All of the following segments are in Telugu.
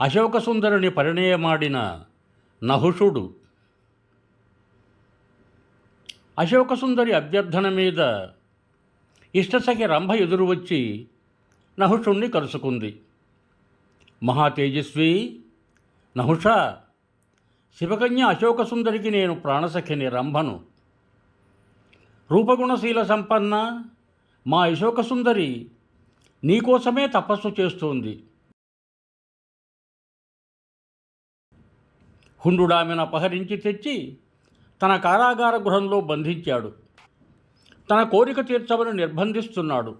అశోకసుందరుని పరిణయమాడిన నహుషుడు. అశోకసుందరి అభ్యర్థన మీద ఇష్టసఖి రంభ ఎదురు వచ్చి నహుషుణ్ణి కలుసుకుంది. మహా తేజస్వి! నహుష! శివకన్య అశోకసుందరికి నేను ప్రాణసఖిని రంభను. రూపగుణశీల సంపన్న మా అశోకసుందరి నీకోసమే తపస్సు చేస్తోంది. హుండుడామెను అపహరించి తెచ్చి తన కారాగార గృహంలో బంధించాడు. తన కోరిక తీర్చమని నిర్బంధిస్తున్నాడు.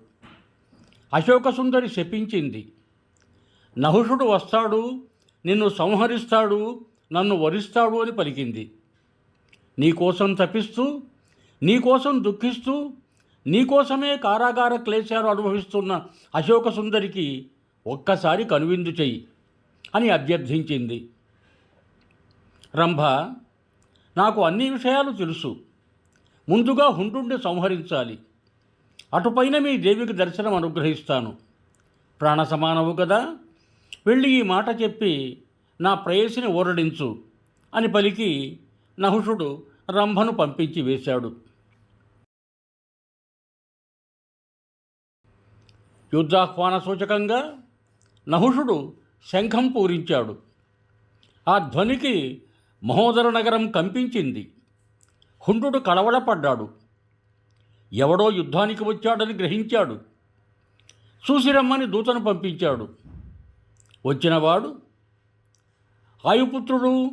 అశోకసుందరి శపించింది. నహుషుడు వస్తాడు నిన్ను సంహరిస్తాడు నన్ను వరిస్తాడు అని పలికింది. నీకోసం తపిస్తూ నీకోసం దుఃఖిస్తూ నీకోసమే కారాగార క్లేశాలు అనుభవిస్తున్న అశోకసుందరికి ఒక్కసారి కనువిందు చెయ్యి అని అభ్యర్థించింది. రంభ నాకు అన్ని విషయాలు తెలుసు. ముందుగా హుండుండి సంహరించాలి. అటుపైన మీ దేవికి దర్శనం అనుగ్రహిస్తాను. ప్రాణ సమానవు కదా. వెళ్ళి ఈ మాట చెప్పి నా ప్రేయసిని ఊరడించు అని పలికి నహుషుడు రంభను పంపించి వేశాడు. యుద్ధాహ్వాన సూచకంగా నహుషుడు శంఖం పూరించాడు. ఆ ధ్వనికి మహోదర నగరం కంపించింది. హుండు కలవడపడ్డాడు ఎవడో యుద్ధానికి వచ్చాడని గ్రహించాడు. చూసిరమ్మని దూతను పంపించాడు. వచ్చినవాడు ఆయుపుత్రుడు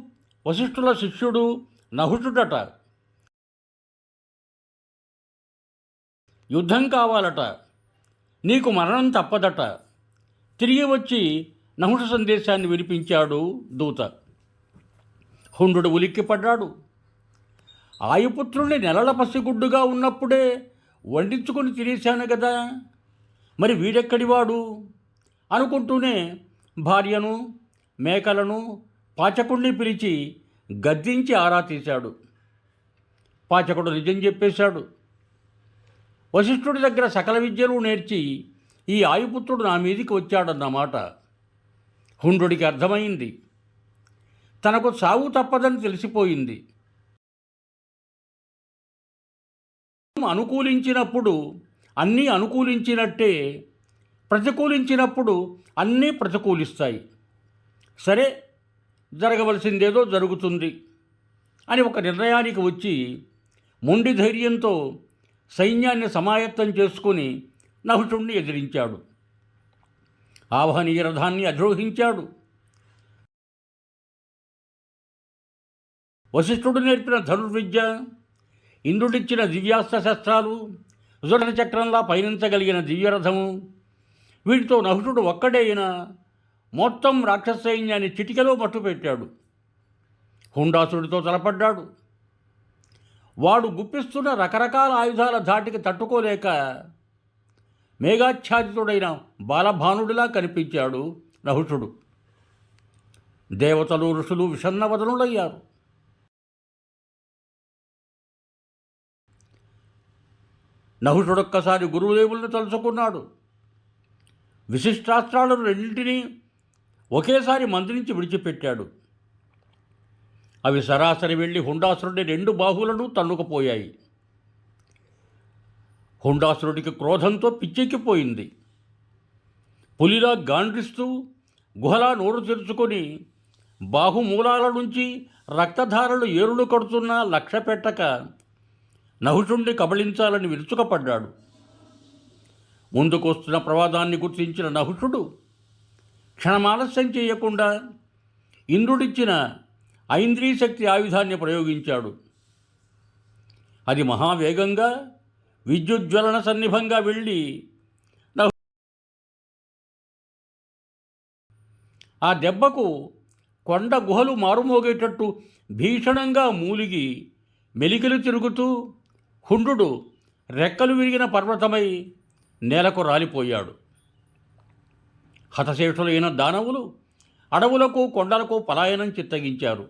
వశిష్ఠుల శిష్యుడు నహుషుడట. యుద్ధం కావాలట. నీకు మరణం తప్పదట. తిరిగి వచ్చి నహుష సందేశాన్ని వినిపించాడు దూత. హుండు ఉలిక్కిపడ్డాడు. ఆయుపుత్రుణ్ణి నెలల పసిగుడ్డుగా ఉన్నప్పుడే వండించుకొని తినేశాను కదా మరి వీడెక్కడివాడు? అనుకుంటూనే భార్యను మేకలను పాచకుణ్ణి పిలిచి గద్దించి ఆరా తీశాడు. పాచకుడు నిజం చెప్పేశాడు. వశిష్ఠుడి దగ్గర సకల విద్యలు నేర్చి ఈ ఆయుపుత్రుడు నా మీదికి వచ్చాడన్నమాట. హుండ్రుడికి అర్థమైంది. తనకు చావు తప్పదని తెలిసిపోయింది. అనుకూలించినప్పుడు అన్నీ అనుకూలించినట్టే ప్రతికూలించినప్పుడు అన్నీ ప్రతికూలిస్తాయి. సరే జరగవలసిందేదో జరుగుతుంది అని ఒక నిర్ణయానికి వచ్చి మొండి ధైర్యంతో సైన్యాన్ని సమాయత్తం చేసుకుని నహుషుణ్ణి ఎదిరించాడు. ఆవహనీయ రథాన్ని అధిరోహించాడు. వశిష్ఠుడు నేర్పిన ధనుర్విద్య ఇంద్రుడిచ్చిన దివ్యాస్త్ర శస్త్రాలు సుదర్శన చక్రంలా పయనించగలిగిన దివ్యరథము వీటితో నహుషుడు ఒక్కడే మొత్తం రాక్షస సైన్యాన్ని చిటికలో మట్టుపెట్టాడు హుండాసుడితో తలపడ్డాడు. వాడు గుప్పిస్తున్న రకరకాల ఆయుధాల ధాటికి తట్టుకోలేక మేఘాచ్ఛాదితుడైన బాలభానుడిలా కనిపించాడు నహుషుడు. దేవతలు ఋషులు విషన్నవదనులయ్యారు నహుషుడొక్కసారి గురుదేవులను తలుచుకున్నాడు. విశిష్టాస్త్రాలను రెండింటినీ ఒకేసారి మంత్రించి విడిచిపెట్టాడు. అవి సరాసరి వెళ్ళి హుండాసురుడి రెండు బాహువులను తన్నుకుపోయాయి. హుండాసురుడికి క్రోధంతో పిచ్చెక్కిపోయింది. పులిలా గాండ్రిస్తూ గుహలా నోరు తెరుచుకొని బాహుమూలాల నుంచి రక్తధారలు ఏరులు కడుతున్నా లక్ష్య పెట్టక నహుషుణ్ణి కబళించాలని విరుచుకపడ్డాడు. ముందుకొస్తున్న ప్రవాదాన్ని గుర్తించిన నహుషుడు క్షణమాలస్యం చేయకుండా ఇంద్రుడిచ్చిన ఐంద్రీశక్తి ఆయుధాన్ని ప్రయోగించాడు. అది మహావేగంగా విద్యుజ్వలన సన్నిభంగా వెళ్ళి ఆ దెబ్బకు కొండ గుహలు మారుమోగేటట్టు భీషణంగా మూలిగి మెలికలు తిరుగుతూ హుండు రెక్కలు విరిగిన పర్వతమై నేలకు రాలిపోయాడు. హతశేషులైన దానవులు అడవులకు కొండలకు పలాయనం చిత్తగించారు.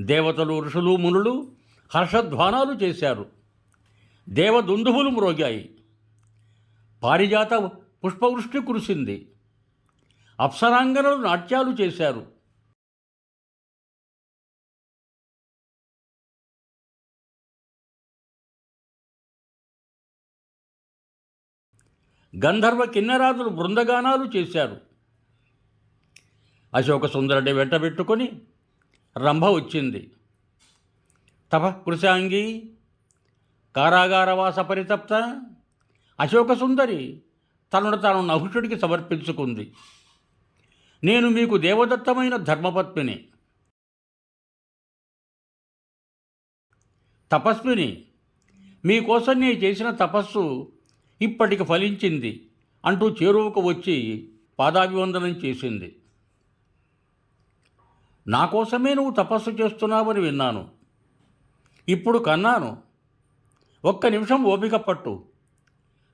దేవతలు ఋషులు మునులు హర్షధ్వానాలు చేశారు. దేవదుందువులు మ్రోగాయి. పారిజాత పుష్పవృష్టి కురిసింది. అప్సరాంగనలు నాట్యాలు చేశారు. గంధర్వ కిన్నరాజులు బృందగానాలు చేశారు. అశోక సుందరుడి వెంట పెట్టుకొని రంభ వచ్చింది. తప కృశాంగి కారాగారవాస పరితప్త అశోక సుందరి తనను తాను నహుషుడికి సమర్పించుకుంది. నేను మీకు దేవదత్తమైన ధర్మపత్నిని తపస్విని మీకోసం నేను చేసిన తపస్సు ఇప్పటికి ఫలించింది అంటూ చేరువకు వచ్చి పాదాభివందనం చేసింది. నా కోసమే నువ్వు తపస్సు చేస్తున్నావని విన్నాను. ఇప్పుడు కన్నాను. ఒక్క నిమిషం ఓపిక పట్టు.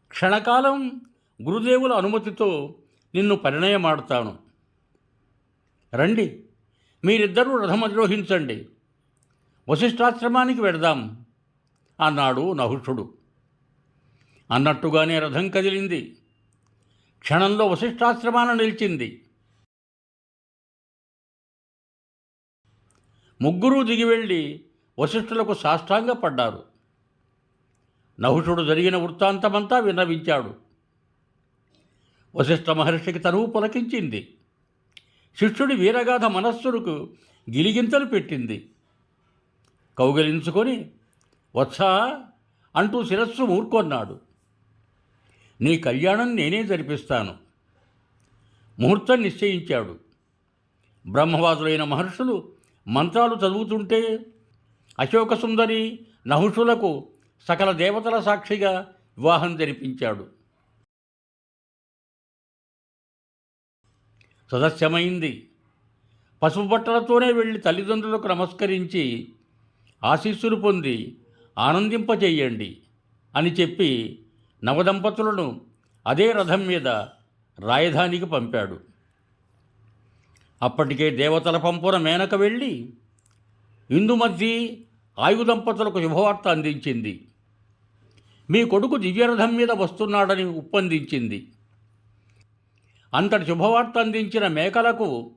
క్షణకాలం గురుదేవుల అనుమతితో నిన్ను పరిణయమాడతాను. రండి మీరిద్దరూ రథం అధిరోహించండి వశిష్ఠాశ్రమానికి వెడదాం అన్నాడు నహుషుడు. అన్నట్టుగానే రథం కదిలింది. క్షణంలో వశిష్ఠాశ్రమాన నిలిచింది. ముగ్గురూ దిగి వెళ్ళి వశిష్ఠులకు సాష్టాంగపడ్డారు నహుషుడు జరిగిన వృత్తాంతమంతా విన్నవించాడు. వశిష్ఠ మహర్షికి తనువు పులకించింది. శిష్యుడి వీరగాథ మనస్సులకు గిలిగింతలు పెట్టింది. కౌగలించుకొని వత్సా అంటూ శిరస్సు ఊరుకొన్నాడు. నీ కళ్యాణం నేనే జరిపిస్తాను. ముహూర్తం నిశ్చయించాడు. బ్రహ్మవాదులైన మహర్షులు మంత్రాలు చదువుతుంటే అశోక సుందరి నహుషులకు సకల దేవతల సాక్షిగా వివాహం జరిపించాడు. సదస్యమైంది. పసుపు బట్టలతోనే వెళ్ళి తల్లిదండ్రులకు నమస్కరించి ఆశీస్సులు పొంది ఆనందింపచేయండి అని చెప్పి నవదంపతులను అదే రథం మీద రాయధానికి పంపాడు. అప్పటికే దేవతల పంపున మేనక వెళ్ళి ఇందుమతి ఆయు దంపతులకు శుభవార్త అందించింది. మీ కొడుకు దివ్యరథం మీద వస్తున్నాడని ఉప్పందించింది అంతటి శుభవార్త అందించిన మేకలకు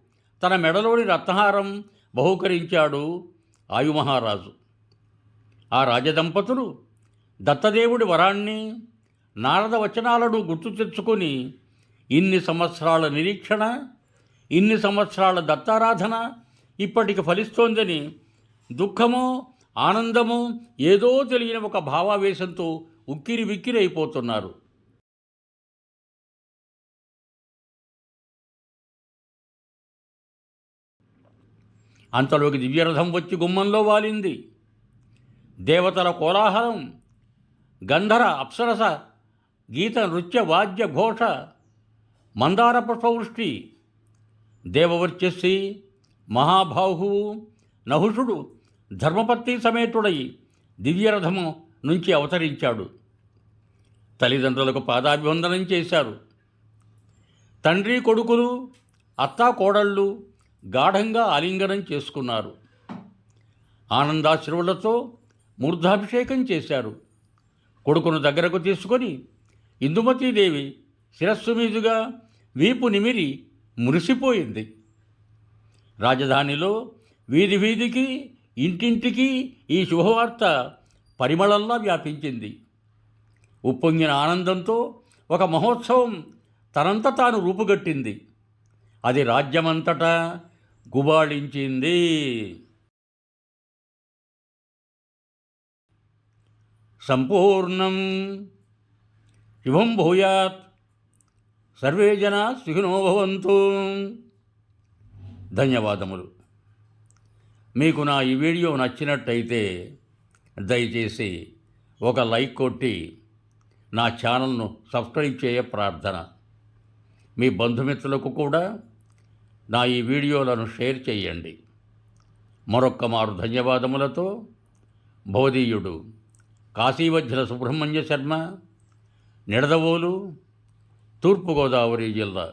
తన మెడలోని రత్నహారం బహూకరించాడు ఆయుమహారాజు. ఆ రాజదంపతులు దత్తదేవుడి వరాన్ని నారద వచనాలను గుర్తు తెచ్చుకొని ఇన్ని సంవత్సరాల నిరీక్షణ ఇన్ని సంవత్సరాల దత్తారాధన ఇప్పటికి ఫలిస్తోందని దుఃఖము ఆనందము ఏదో తెలియని ఒక భావావేశంతో ఉక్కిరి విక్కిరి అయిపోతున్నారు అంతలోకి దివ్యరథం వచ్చి గుమ్మంలో వాలింది. దేవతల కోలాహలం గంధర అప్సరస గీత నృత్య వాద్య ఘోష మందార పుష్పవృష్టి దేవవర్చస్సి మహాబాహువు నహుషుడు ధర్మపత్ని సమేతుడై దివ్యరథము నుంచి అవతరించాడు. తల్లిదండ్రులకు పాదాభివందనం చేశారు. తండ్రి కొడుకులు అత్తా కోడళ్ళు గాఢంగా ఆలింగనం చేసుకున్నారు. ఆనందాశ్రువులతో మూర్ధాభిషేకం చేశారు. కొడుకును దగ్గరకు తీసుకొని ఇందుమతీదేవి శిరస్సు మీదుగా వీపు నిమిరి మురిసిపోయింది. రాజధానిలో వీధి వీధికి ఇంటింటికి ఈ శుభవార్త పరిమళంలా వ్యాపించింది. ఉప్పొంగిన ఆనందంతో ఒక మహోత్సవం తనంత తాను రూపుగట్టింది. అది రాజ్యమంతటా గుబాళించింది. సంపూర్ణం శుభం భూయాత్. సర్వే జనా సుఖినో భవంతు. ధన్యవాదములు. మీకు నా ఈ వీడియో నచ్చినట్టయితే దయచేసి ఒక లైక్ కొట్టి నా ఛానల్ను సబ్స్క్రైబ్ చేయ ప్రార్థన. మీ బంధుమిత్రులకు కూడా నా ఈ వీడియోలను షేర్ చేయండి. మరొక్క మారు ధన్యవాదములతో బోధీయుడు కాశీవజ్ర సుబ్రహ్మణ్య శర్మ. నిడదవోలు తూర్పుగోదావరి జిల్లా